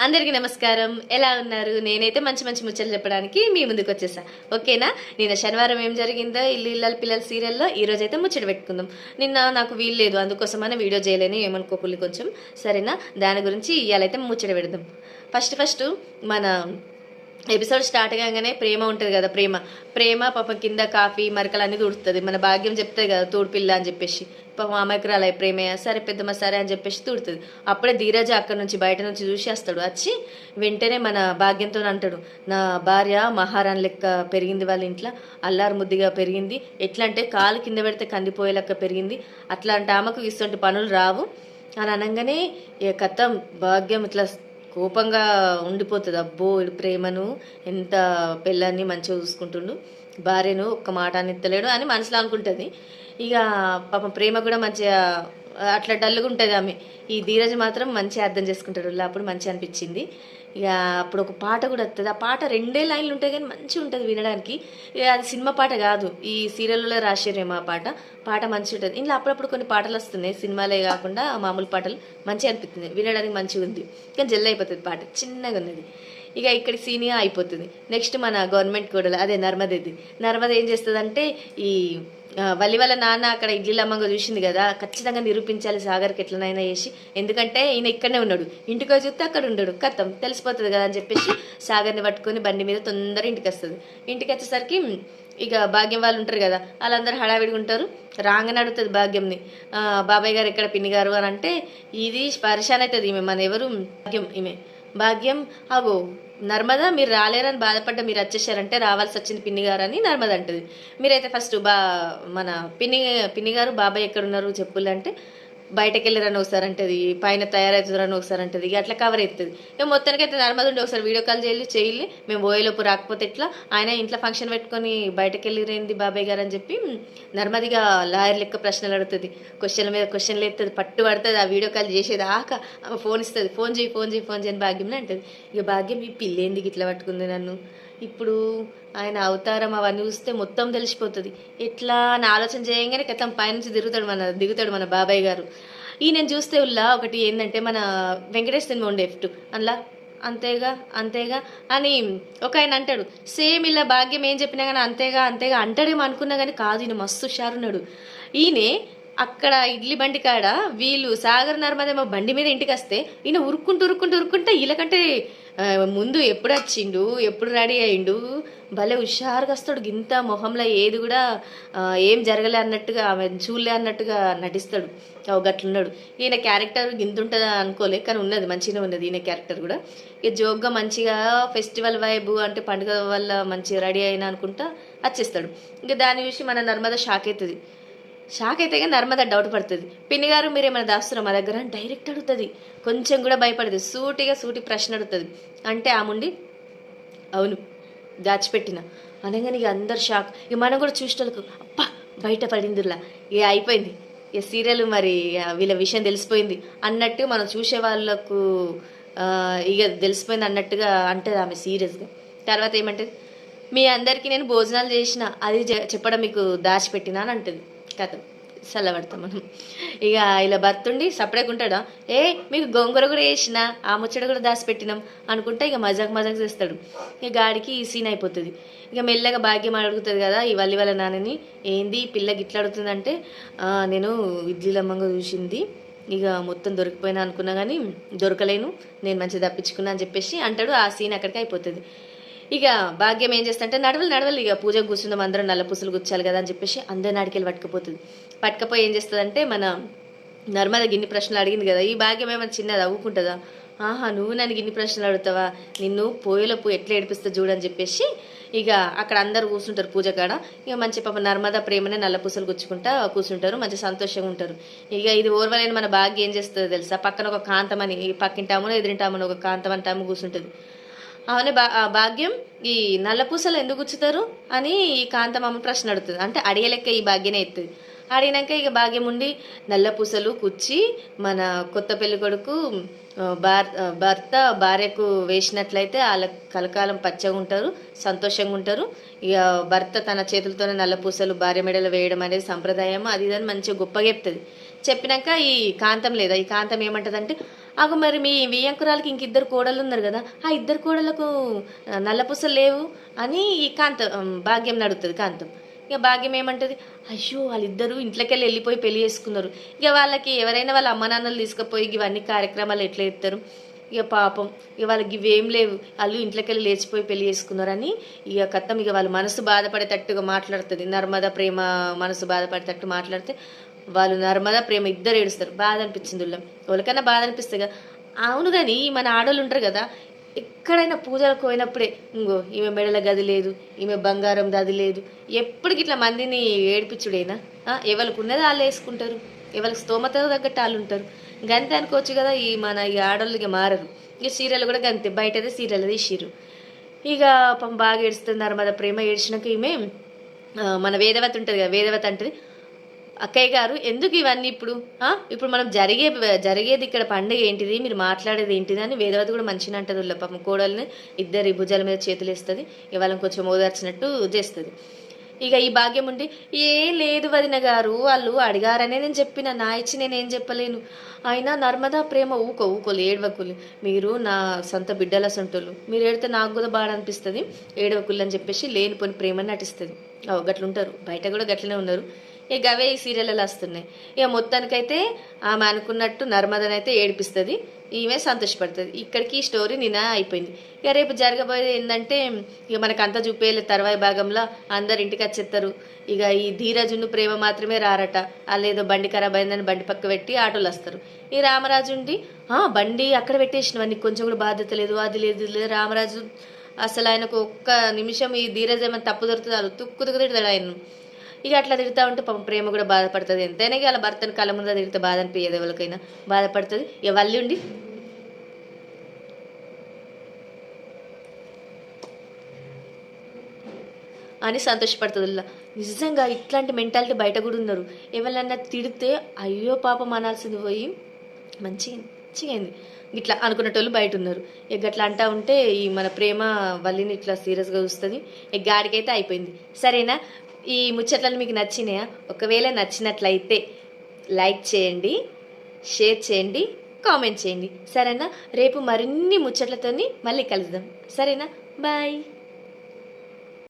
అందరికీ నమస్కారం. ఎలా ఉన్నారు? నేనైతే మంచి మంచి ముచ్చట్లు చెప్పడానికి మీ ముందుకు వచ్చేసా. ఓకేనా? నిన్న శనివారం ఏం జరిగిందో ఇల్లు ఇల్లాల పిల్లల సీరియల్లో ఈరోజు అయితే ముచ్చట పెట్టుకుందాం. నిన్న నాకు వీలు లేదు అందుకోసమనే వీడియో చేయలేని ఏమనుకోకుండా కొంచెం. సరేనా? దాని గురించి ఇవాళైతే ముచ్చట పెడదాం. ఫస్ట్ ఫస్ట్ మన ఎపిసోడ్ స్టార్ట్ కాగానే ప్రేమ ఉంటుంది కదా ప్రేమ. ప్రేమ పాపం కింద కాఫీ మరకలు అన్నీ తుడుతుంది మన భాగ్యం చెప్తుంది కదా తోడు పిల్ల అని చెప్పేసి. పాపం అమాయకురాలు ప్రేమే సరే పెద్దమ్మ సరే అని చెప్పేసి తుడుతుంది. అప్పుడే ధీరజ అక్కడి నుంచి బయట నుంచి చూసి వస్తాడు వచ్చి వెంటనే మన భాగ్యంతో అంటాడు నా భార్య మహారాణి లెక్క పెరిగింది వాళ్ళ ఇంట్లో అల్లారు ముద్దిగా పెరిగింది. ఎట్లా అంటే కాలు కింద పెడితే కందిపోయే లెక్క పెరిగింది. అట్లాంటి ఆమెకు ఇస్తుంటే పనులు రావు. అని అనగానే ఇక కథం భాగ్యం ఇట్లా కోపంగా ఉండిపోతుంది. అబ్బో ప్రేమను ఎంత పిల్లాన్ని మంచిగా చూసుకుంటుండు. భార్యను ఒక్క మాట అనిత్తలేడు అని మనసులో అనుకుంటుంది. ఇక పాపం ప్రేమ కూడా మంచిగా అట్లా డల్గా ఉంటుంది ఆమె. ఈ ధీరజ్ మాత్రం మంచిగా అర్థం చేసుకుంటాడు. అప్పుడు మంచిగా అనిపించింది. ఇక అప్పుడు ఒక పాట కూడా వస్తుంది ఆ పాట రెండే లైన్లు ఉంటాయి కానీ మంచిగా ఉంటుంది వినడానికి. ఇక అది సినిమా పాట కాదు. ఈ సీరియల్లో రాసేరేమో ఆ పాట. పాట మంచిగా ఉంటుంది. ఇంట్లో అప్పుడప్పుడు కొన్ని పాటలు వస్తున్నాయి. సినిమాలే కాకుండా మామూలు పాటలు మంచిగా అనిపిస్తుంది వినడానికి మంచిగా ఉంది. కానీ జల్ అయిపోతుంది పాట. చిన్నగా ఉన్నది. ఇక ఇక్కడ సీనియర్ అయిపోతుంది. నెక్స్ట్ మన గవర్నమెంట్ కూడా అదే నర్మదేది. నర్మద ఏం చేస్తుందంటే ఈ ఆ, వల్లి వాళ్ళ నాన్న అక్కడ ఇడ్లీ అమ్మంగా చూసింది కదా ఖచ్చితంగా నిరూపించాలి సాగర్కి ఎట్లనైనా చేసి. ఎందుకంటే ఈయన ఇక్కడనే ఉన్నాడు. ఇంటికి చూస్తే అక్కడ ఉండడు. కథం తెలిసిపోతుంది కదా అని చెప్పేసి సాగర్ని పట్టుకొని బండి మీద తొందర ఇంటికి వస్తుంది. ఇంటికి వచ్చేసరికి ఇక భాగ్యం వాళ్ళు ఉంటారు కదా వాళ్ళందరూ హడావిడిగా ఉంటారు. రాగానే అడుగుతుంది భాగ్యంని బాబాయ్ గారు ఎక్కడ పిన్ని గారు? అని అంటే ఇది పరిశాన్ అవుతుంది ఈమె మన ఎవరు? భాగ్యం ఈమె. భాగ్యం. అగో నర్మదా మీరు రాలేరని బాధపడ్డ మీరు వచ్చేసారంటే రావాల్సి వచ్చింది పిన్ని గారు అని నర్మద అంటుంది మీరైతే ఫస్ట్ బా మన పిన్ని పిన్ని గారు బాబాయ్ ఎక్కడున్నారు చెప్పులంటే బయటకు వెళ్ళారని ఒకసారి అంటది పైన తయారవుతారని ఒకసారి అంటది ఇక అట్లా కవర్ అవుతుంది ఇక మొత్తానికి అయితే నర్మద ఉండి ఒకసారి వీడియో కాల్ చేయాలి చేయాలి మేము పోయేలోపు రాకపోతే ఎట్లా ఆయన ఇంట్లో ఫంక్షన్ పెట్టుకొని బయటకు వెళ్ళిరేంది బాబాయ్ గారు అని చెప్పి నర్మదిగా లాయర్ లెక్క ప్రశ్నలు అడుగుతుంది. క్వశ్చన్ల మీద క్వశ్చన్లు ఎత్తుంది పట్టు పడుతుంది ఆ వీడియో కాల్ చేసేది ఆక ఫోన్ ఇస్తుంది ఫోన్ చేయి ఫోన్ చేయి ఫోన్ చేయని భాగ్యం అంటది. ఇక భాగ్యం ఈ పిల్లేంది ఇట్లా పట్టుకుంది నన్ను? ఇప్పుడు ఆయన అవతారం అవన్నీ చూస్తే మొత్తం తెలిసిపోతుంది. ఎట్లా అని ఆలోచన చేయగానే కథం పైనుంచి దిగుతాడు మన దిగుతాడు మన బాబాయ్ గారు. ఈ నేను చూస్తే ఉల్లా ఒకటి ఏంటంటే మన వెంకటేష్ సినిమా ఉండే ఎఫ్ట్ అందులో? అంతేగా అంతేగా అని ఒక ఆయన అంటాడు. సేమ్ ఇలా భాగ్యం ఏం చెప్పినా కానీ అంతేగా అంతేగా అంటాడేమో అనుకున్నా కానీ కాదు ఈయన మస్తు షారున్నాడు ఈయనే అక్కడ ఇడ్లీ బండి కాడ వీళ్ళు సాగర్ నర్మదేమో బండి మీద ఇంటికి వస్తే ఈయన ఉరుక్కుంటూ ఉరుక్కుంటూ ఉరుక్కుంటే వీళ్ళకంటే ముందు ఎప్పుడు వచ్చిండు? ఎప్పుడు రెడీ అయిండు భలే హుషారుగా వస్తాడు గింత మొహంలో. ఏది కూడా ఏం జరగలే అన్నట్టుగా ఆమె చూడలే అన్నట్టుగా నటిస్తాడు. ఓ గట్లున్నాడు. ఈయన క్యారెక్టర్ గింత ఉంటుందా అనుకోలే కానీ ఉన్నది మంచిగా ఉన్నది ఈయన క్యారెక్టర్ కూడా. ఇక జోక్గా మంచిగా ఫెస్టివల్ వైబ్ అంటే పండుగ వల్ల మంచిగా రెడీ అయినా అనుకుంటా వచ్చేస్తాడు. ఇంకా దాన్ని చూసి మన నర్మద షాక్ అవుతుంది. షాక్ అయితే కానీ నర్మద డౌట్ పడుతుంది. పిన్ని గారు మీరు ఏమైనా దాస్తున్నా మా దగ్గర డైరెక్ట్ అడుగుతుంది. కొంచెం కూడా భయపడదు. సూటిగా సూటి ప్రశ్న అడుగుతుంది. అంటే ఆముండి అవును దాచిపెట్టిన. అనగానే ఇక అందరు షాక్. ఇక మనం కూడా చూసేటోళ్ళకు అప్పా బయట పడిందిలా ఇక అయిపోయింది. ఇక సీరియల్ మరి వీళ్ళ విషయం తెలిసిపోయింది. అన్నట్టు మనం చూసే వాళ్ళకు ఇక తెలిసిపోయింది అన్నట్టుగా అంటుంది ఆమె సీరియస్గా తర్వాత ఏమంటుంది? మీ అందరికీ నేను భోజనాలు చేసిన అది చెప్పడం మీకు దాచిపెట్టినా అని అంటుంది. కథ చల్లబడతాం మనం. ఇక ఇలా భర్తుండి సపరేట్గా ఉంటాడా? ఏ మీకు గోంగూర కూడా వేసిన ఆ ముచ్చట కూడా దాచిపెట్టినాం అనుకుంటే ఇక మజాక్ మజాక్ చేస్తాడు. ఇక గాడికి ఈ సీన్ అయిపోతుంది. ఇక మెల్లగా భాగ్యం అడుగుతుంది కదా ఈ వల్లి వాళ్ళ నాన్నని. ఏంది పిల్లకి ఇట్లా అడుగుతుందంటే నేను ఇడ్లీలమ్మంగా చూసింది. ఇక మొత్తం దొరికిపోయినా అనుకున్నా కానీ దొరకలేను. నేను మంచిగా తప్పించుకున్నా అని చెప్పేసి అంటాడు. ఆ సీన్ అక్కడికి అయిపోతుంది. ఇక భాగ్యం ఏం చేస్తుంటే నడవలు నడవలు. ఇక పూజ కూర్చుందాం అందరం నల్ల పూసలు గుచ్చాలి కదా అని చెప్పేసి అందరి నాడికెళ్ళి పట్టుకుపోతుంది. పట్టుకపోయి ఏం చేస్తుందంటే మన నర్మద గిన్ని ప్రశ్నలు అడిగింది కదా ఈ భాగ్యం ఏమైనా చిన్నది అవ్వుకుంటుందా ఆహా నువ్వు నన్ను గిన్ని ప్రశ్నలు అడుగుతావా? నిన్ను పోయేలో పో ఎట్లా ఏడిపిస్తా చూడని చెప్పేసి ఇక అక్కడ అందరు కూర్చుంటారు పూజ కాడ. ఇక మంచి పాప నర్మద ప్రేమనే నల్ల పూసలు గుచ్చుకుంటా కూర్చుంటారు మంచి సంతోషంగా ఉంటారు. ఇక ఇది ఓర్వలేని మన భాగ్యం ఏం చేస్తుందో తెలుసా? పక్కన ఒక కాంతమని ఈ పక్కింటామునో ఒక కాంతం అంటాము కూర్చుంటుంది. అవునే బా ఆ భాగ్యం ఈ నల్ల పూసలు ఎందుకు గుచ్చుతారు అని ఈ కాంతమ్మ ప్రశ్న అడుగుతుంది. అంటే అడిగలెక్క ఈ భాగ్యనే ఎత్తుంది. అడిగినాక ఇక భాగ్యం ఉండి నల్ల పూసలు కుచ్చి మన కొత్త పెళ్ళి కొడుకు భార్ భర్త భార్యకు వేసినట్లయితే వాళ్ళ కలకాలం పచ్చగా ఉంటారు సంతోషంగా ఉంటారు. ఇక భర్త తన చేతులతోనే నల్ల పూసలు భార్య మెడలో వేయడం అనేది సంప్రదాయం అది ఇదని మంచిగా గొప్పగా చెప్తుంది. చెప్పినాక ఈ కాంతం లేదా ఈ కాంతం ఏమంటదంటే అగ మరి మీ వియంకురాలకి ఇంక ఇద్దరు కోడలు ఉన్నారు కదా ఆ ఇద్దరు కోడలకు నల్లపూసలు లేవు అని ఈ కాంతం భాగ్యం నడుతుంది కాంతం. ఇక భాగ్యం ఏమంటది? అయ్యో వాళ్ళిద్దరూ ఇంట్లోకెళ్ళి వెళ్ళిపోయి పెళ్ళి చేసుకున్నారు. ఇక వాళ్ళకి ఎవరైనా వాళ్ళ అమ్మ నాన్నలు తీసుకుపోయి ఇవన్నీ కార్యక్రమాలు ఎట్లా ఎత్తారు ఇక పాపం ఇక వాళ్ళకి ఇవేం లేవు. వాళ్ళు ఇంట్లోకెళ్ళి లేచిపోయి పెళ్ళి చేసుకున్నారని ఇక కథం ఇక వాళ్ళు మనసు బాధపడేటట్టుగా మాట్లాడుతుంది. నర్మద ప్రేమ మనసు బాధపడేటట్టు మాట్లాడితే వాళ్ళు నర్మద ప్రేమ ఇద్దరు ఏడుస్తారు. బాధ అనిపించింది ఉల్లం ఎవరికైనా బాధ అనిపిస్తుంది కదా అవును కానీ మన ఆడోళ్ళు ఉంటారు కదా ఎక్కడైనా పూజలకు పోయినప్పుడే ఇంగో ఈమె మెడల గది లేదు ఈమె బంగారం గది లేదు ఎప్పటికి ఇట్లా మందిని ఏడిపించుడేనా? ఎవరికి ఉన్నది వాళ్ళు వేసుకుంటారు. ఎవరికి స్తోమత తగ్గట్టు వాళ్ళు ఉంటారు. గంతే అనుకోవచ్చు కదా ఈ మన ఈ ఆడోళ్ళు ఇక మారరు. ఇక సీరియల్ కూడా గంతే బయటదే సీరియల్ తీసిరు ఇక పాపం బాగా ఏడుస్తుంది నర్మద ప్రేమ. ఏడ్చినాక ఈమె మన వేదవతి ఉంటుంది కదా వేదవతి అంటది అక్కయ్య గారు ఎందుకు ఇవన్నీ ఇప్పుడు? ఇప్పుడు మనం జరిగే జరిగేది ఇక్కడ పండుగ ఏంటిది? మీరు మాట్లాడేది ఏంటిది? అని వేదవతి కూడా మంచిగా అంటారు పాపం. కోడల్ని ఇద్దరి భుజాల మీద చేతులు వేస్తుంది ఇవాళ కొంచెం ఓదార్చినట్టు చేస్తుంది. ఇక ఈ భాగ్యం ఉండి ఏ లేదు వదిన గారు వాళ్ళు అడిగారనే నేను చెప్పిన నా ఇచ్చి నేనేం చెప్పలేను. అయినా నర్మదా ప్రేమ ఊకో ఊకోలు ఏడవకులు. మీరు నా సొంత బిడ్డల సొంటోళ్ళు మీరు ఏడితే నాకు కూడా బాగా అనిపిస్తుంది. ఏడవకులు అని చెప్పేసి లేనిపోని ప్రేమని నటిస్తుంది. అవు గట్లుంటారు. బయట కూడా గట్లనే ఉన్నారు. ఇక అవే ఈ సీరియల్లో వస్తున్నాయి. ఇక మొత్తానికైతే ఆమె అనుకున్నట్టు నర్మదనైతే ఏడిపిస్తుంది. ఈమె సంతోషపడుతుంది. ఇక్కడికి ఈ స్టోరీ నిన్న అయిపోయింది. ఇక రేపు జరగబోయేది ఏంటంటే ఇక మనకు అంతా చూపేయాలి తర్వాయి భాగంలో అందరు ఇంటికి వచ్చేస్తారు ఇక ఈ ధీరజును ప్రేమ మాత్రమే రారట. వాళ్ళు ఏదో బండి ఖరాబ్ అయిందని బండి పక్క పెట్టి ఆటోలు వస్తారు. ఈ రామరాజు ఉండి బండి అక్కడ పెట్టేసినవా? నీకు కొంచెం కూడా బాధ్యత లేదు అది లేదు లేదు రామరాజు. అసలు ఆయనకు ఒక్క నిమిషం ఈ ధీరజ్ ఏమైనా తప్పు దొరుకుతుంది? తుక్కు తుక్కు తిడతాడు ఆయన. ఇక అట్లా తిడతా ఉంటే పాపం ప్రేమ కూడా బాధపడుతుంది. ఎంతైనా ఇక వాళ్ళ భర్తను కళ్ళ ముందు తిడితే బాధ అనిపించదు ఎవరికైనా. బాధపడుతుంది. ఇక వల్లి ఉండి. అని సంతోషపడుతుంది. నిజంగా ఇట్లాంటి మెంటాలిటీ బయట కూడా ఉన్నారు. ఎవరన్నా తిడితే అయ్యో పాపం అనాల్సింది పోయి మంచిగా మంచిగా ఇట్లా అనుకునేటోళ్ళు బయట ఉన్నారు ఇక అట్లా అంటా ఉంటే ఈ మన ప్రేమ వల్లిని ఇట్లా సీరియస్గా చూస్తుంది. ఇక గాడికైతే అయిపోయింది. సరేనా? ఈ ముచ్చట్లను మీకు నచ్చినాయా? ఒకవేళ నచ్చినట్లయితే లైక్ చేయండి షేర్ చేయండి కామెంట్ చేయండి. సరేనా? రేపు మరిన్ని ముచ్చట్లతోని మళ్ళీ కలుద్దాం. సరేనా? బాయ్.